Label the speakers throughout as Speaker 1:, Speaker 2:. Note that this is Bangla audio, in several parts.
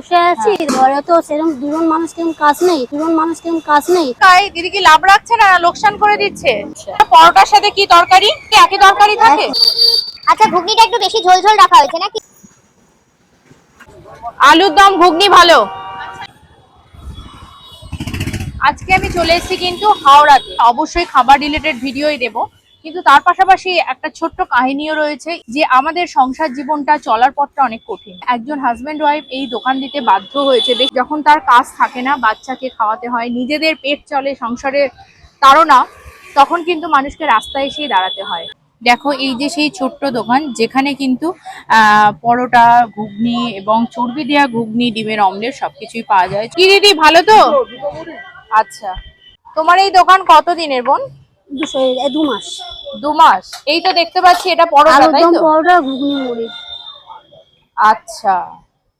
Speaker 1: বসে আছি ঘরে তো সেরকম দুজন মানুষ কেমন কাজ নেই দুজন মানুষ কেমন কাজ নেই।
Speaker 2: তাই দিদি কি লাভ রাখছে না? লোকসান করে দিচ্ছে। পরোটার সাথে কি তরকারি? কি একই তরকারি থাকে?
Speaker 3: আচ্ছা ঘুগনিটা একটু বেশি ঝোল ঝোল রাখা হয়েছে নাকি?
Speaker 2: আলুর দম ঘুগনি ভালো। আজকে আমি চলে এসেছি কিন্তু হাওড়াতে। অবশ্যই খাবার রিলেটেড ভিডিওই দেব। কিন্তু তার পাশাপাশি একটা ছোট্ট কাহিনীও রয়েছে যে আমাদের সংসার জীবনটা চলার পথটা অনেক কঠিন। একজন হাজব্যান্ড ওয়াইফ এই দোকান দিতে বাধ্য হয়েছে। বেশ, যখন তার কাজ থাকে না, বাচ্চাকে খাওয়াতে হয়, নিজেদের পেট চলে সংসারের তাড়না, তখন কিন্তু মানুষকে রাস্তায় এসেই দাঁড়াতে হয়। দেখো, এই যে সেই ছোট্ট দোকান, যেখানে কিন্তু পরোটা, ঘুগনি এবং চর্বি দেওয়া ঘুগনি, ডিমের অমলেট সবকিছুই পাওয়া যায়। কি দিদি, ভালো তো? আচ্ছা। তোমার এই দোকান কত দিনের বোন?
Speaker 1: দুশো দু মাস।
Speaker 2: দু মাস। এই তো দেখতে পাচ্ছি এটা পরোটা তাই তো?
Speaker 1: পরোটা ঘুগনি মুড়ি।
Speaker 2: আচ্ছা।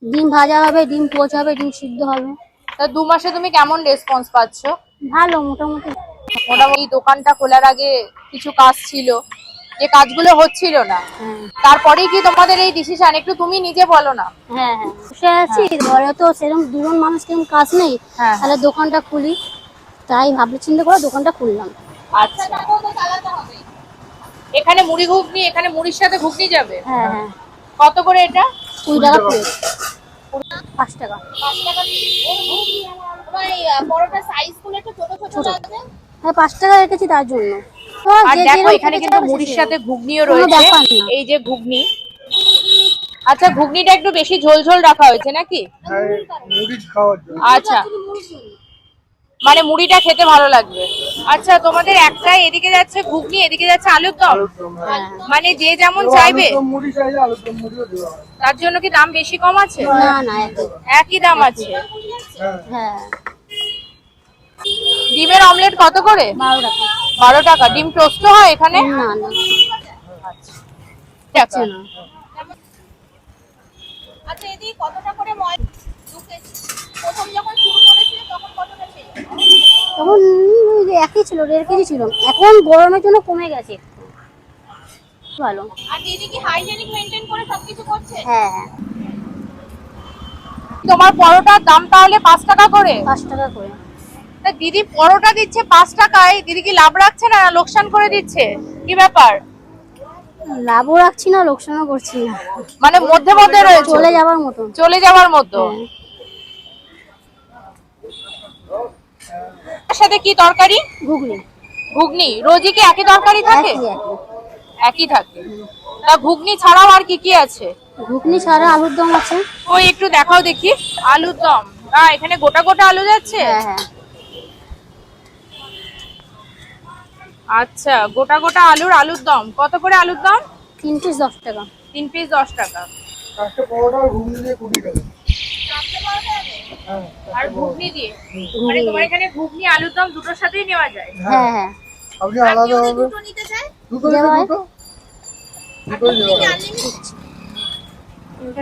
Speaker 1: ডিম ভাজা হবে ডিম পোচ হবে ডিম সিদ্ধ হবে।
Speaker 2: তা দু মাসে তুমি কেমন রেসপন্স পাচ্ছ?
Speaker 1: ভালো মোটামুটি।
Speaker 2: মোটামুটি দোকানটা খোলার আগে কিছু কাজ ছিল। যে কাজগুলো হচ্ছিল না।
Speaker 1: হ্যাঁ।
Speaker 2: তারপরেই কি তোমাদের এই ডিসিশন একটু তুমি নিজে বলো না।
Speaker 1: হ্যাঁ হ্যাঁ। বসে আছি ঘরে তো সেরকম দুজন মানুষ কেমন কাজ নেই।
Speaker 2: হ্যাঁ।
Speaker 1: তাহলে দোকানটা খুলি। তাই ভাবলে চিন্তা করে দোকানটা খুললাম।
Speaker 2: আচ্ছা। এখানে মুড়ি ঘুগনি এখানে মুড়ির সাথে ঘুগনি যাবে?
Speaker 1: হ্যাঁ হ্যাঁ।
Speaker 2: কত করে এটা?
Speaker 1: কুড়ি টাকা প্লেট পাঁচ টাকা।
Speaker 3: পরোটা সাইজগুলো একটু ছোট ছোট
Speaker 1: হ্যাঁ পাঁচ টাকা রেখেছি তার জন্য।
Speaker 2: আর দেখো এখানে কিন্তু মুড়ির সাথে ঘুগনিও রয়েছে। এই যে ঘুগনি। আচ্ছা ঘুগনিটা একটু বেশি ঝোল ঝোল রাখা হয়েছে নাকি?
Speaker 4: হ্যাঁ, জন্য।
Speaker 2: আচ্ছা। মানে মুড়িটা খেতে ভালো লাগবে। আচ্ছা তোমাদের একটা এদিকে যাচ্ছে ঘুগনি এদিকে যাচ্ছে আলুর দম?
Speaker 1: হ্যাঁ
Speaker 2: মানে যে যেমন চাইবে? তার জন্য কি দাম বেশি কম আছে?
Speaker 1: না না
Speaker 2: একই দাম আছে?
Speaker 4: হ্যাঁ।
Speaker 2: ডিমের অমলেট কত করে?
Speaker 1: বারো টাকা।
Speaker 2: ডিম টোস্ট হয় এখানে?
Speaker 1: না না।
Speaker 2: টাকা
Speaker 1: না।
Speaker 3: আচ্ছা এদিকে করে ময়দা ঢুকেছে প্রথম যখন শুরু করেছিল তখন কতটা ছিল
Speaker 1: তখন ওই যে একই ছিল দেড় কেজি ছিল। এখন গরমের জন্য কমে গেছে। ভালো।
Speaker 3: আর দিদি কি হাইজেনিক মেনটেন করে সবকিছু করছে?
Speaker 1: হ্যাঁ হ্যাঁ।
Speaker 2: তোমার পরোটার দাম তাহলে পাঁচ টাকা করে?
Speaker 1: পাঁচ টাকা করে।
Speaker 2: তা দিদি পরোটা দিচ্ছে পাঁচ টাকায় দিদি কি লাভ রাখছে না লোকসান করে দিচ্ছে? কি ব্যাপার?
Speaker 1: লাভও রাখছি না লোকসানও করছি না।
Speaker 2: মানে মধ্যে মধ্যে রয়েছে?
Speaker 1: চলে যাওয়ার মতো
Speaker 2: চলে যাওয়ার মতো? সাথে কি তরকারি?
Speaker 1: ঘুগনি।
Speaker 2: ঘুগনি। রোজই কি একই তরকারি থাকে?
Speaker 1: একই একই।
Speaker 2: একই থাকে। তা ঘুগনি ছাড়াও আর কি কি আছে?
Speaker 1: ঘুগনি ছাড়া আলুর দম আছে।
Speaker 2: ওই একটু দেখাও দেখি। আলুর দম। আ, এখানে গোটা গোটা আলু যাচ্ছে?
Speaker 1: হ্যাঁ হ্যাঁ।
Speaker 2: আচ্ছা গোটা গোটা আলুর আলুর দম। কত করে আলুর দম?
Speaker 1: তিন পিস দশ টাকা।
Speaker 2: তিন পিস দশ টাকা।
Speaker 4: একটা পরোটা আর ঘুগনি দিয়ে কুড়ি টাকা।
Speaker 2: আর ঘুগনি দিয়ে? মানে তোমার এখানে ঘুগনি আলুর দম দুটোর সাথেই নেওয়া যায়?
Speaker 1: হ্যাঁ। হ্যাঁ
Speaker 4: আপনি আলাদা হবে?
Speaker 3: দুটো নিতে চাই
Speaker 4: দুটো দুটো?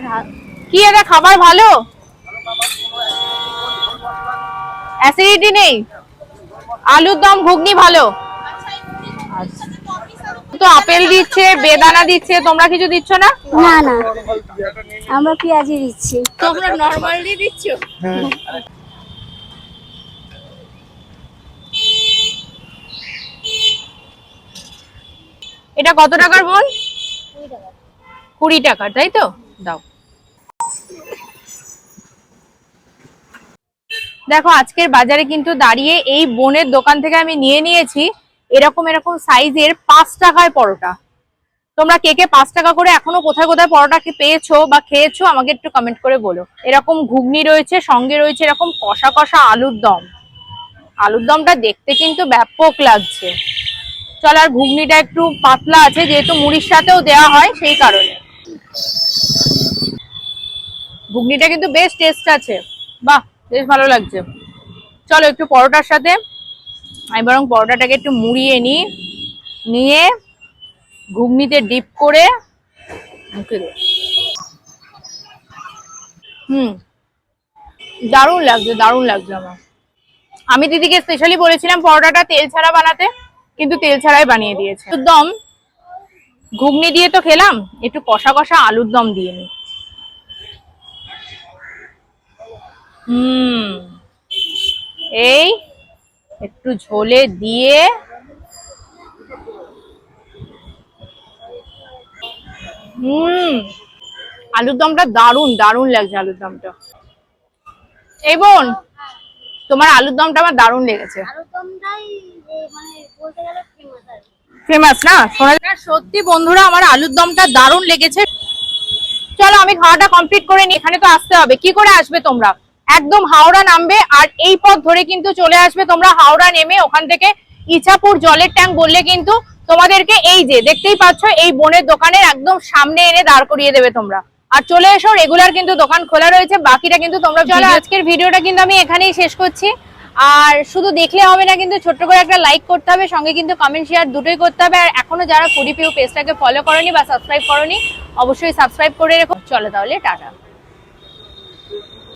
Speaker 4: হয়।
Speaker 2: কি এটা খাবার ভালো? অ্যাসিডিটি নেই। আলুর দম ঘুগনি ভালো। তো আপেল দিচ্ছে বেদানা দিচ্ছে তোমরা কিছু দিচ্ছ না?
Speaker 1: না না। আমরা পেঁয়াজি দিচ্ছি।
Speaker 2: তোমরা নরমালি দিচ্ছ?
Speaker 4: হ্যাঁ।
Speaker 2: এটা কত টাকার বোন কুড়ি টাকার তাই তো? দাও। দেখো আজকের বাজারে কিন্তু দাঁড়িয়ে এই বোনের দোকান থেকে আমি নিয়ে নিয়েছি এরকম এরকম সাইজের পাঁচ টাকায় পরোটা। তোমরা কে কে পাঁচ টাকা করে এখনও কোথায় কোথায় পরোটা পেয়েছ বা খেয়েছো আমাকে একটু কমেন্ট করে বলো। এরকম ঘুগনি রয়েছে, সঙ্গে রয়েছে এরকম কষা কষা আলুর দম। আলুর দমটা দেখতে কিন্তু ব্যাপক লাগছে। চল আর ঘুগনিটা একটু পাতলা আছে, যেহেতু মুড়ির সাথেও দেওয়া হয় সেই কারণে। ঘুগনিটা কিন্তু বেশ টেস্ট আছে। বাহ, বেশ ভালো লাগছে। চলো একটু পরোটার সাথে আমি বরং পরোটাটাকে একটু মুড়িয়ে নিই। নিয়ে ঘুগনিতে ডিপ করে মুখে হুম, দারুণ লাগছে দারুণ লাগছে আমার। আমি দিদিকে স্পেশালি বলেছিলাম পরোটাটা তেল ছাড়া বানাতে, কিন্তু তেল ছাড়াই বানিয়ে দিয়েছে। একদম ঘুগনি দিয়ে তো খেলাম, একটু কষা কষা আলুর দম দিয়ে নি এই একটু ঝোলে দিয়ে হুম আলুর দমটা দারুণ দারুণ লাগছে আলুর দমটা। এই বোন তোমার আলুর দমটা আমার দারুণ লেগেছে।
Speaker 1: মানে ফেমাস।
Speaker 2: ফেমাস না? সত্যি বন্ধুরা আমার আলুর দমটা দারুণ লেগেছে। চলো আমি খাওয়াটা কমপ্লিট করে নি এখানে তো আসতে হবে। কি করে আসবে তোমরা? একদম হাওড়া নামবে আর এই পথ ধরে কিন্তু চলে আসবে তোমরা হাওড়া নেমে ওখান থেকে ইছাপুর জলের ট্যাঙ্ক বললে কিন্তু তোমাদেরকে এই যে দেখতেই পাচ্ছ এই বোনের দোকানের একদম সামনে এনে দাঁড় করিয়ে দেবে তোমরা। আর চলে এসো রেগুলার কিন্তু দোকান খোলা রয়েছে বাকিটা কিন্তু তোমরা চলো আজকের ভিডিওটা কিন্তু আমি এখানেই শেষ করছি। আর শুধু দেখলে হবে না কিন্তু ছোট্ট করে একটা লাইক করতে হবে সঙ্গে কিন্তু কমেন্ট শেয়ার দুটোই করতে হবে। আর এখনও যারা কুড়ি পিউ পেজটাকে ফলো করনি বা সাবস্ক্রাইব করনি অবশ্যই সাবস্ক্রাইব করে রেখো। চলো তাহলে টাটা।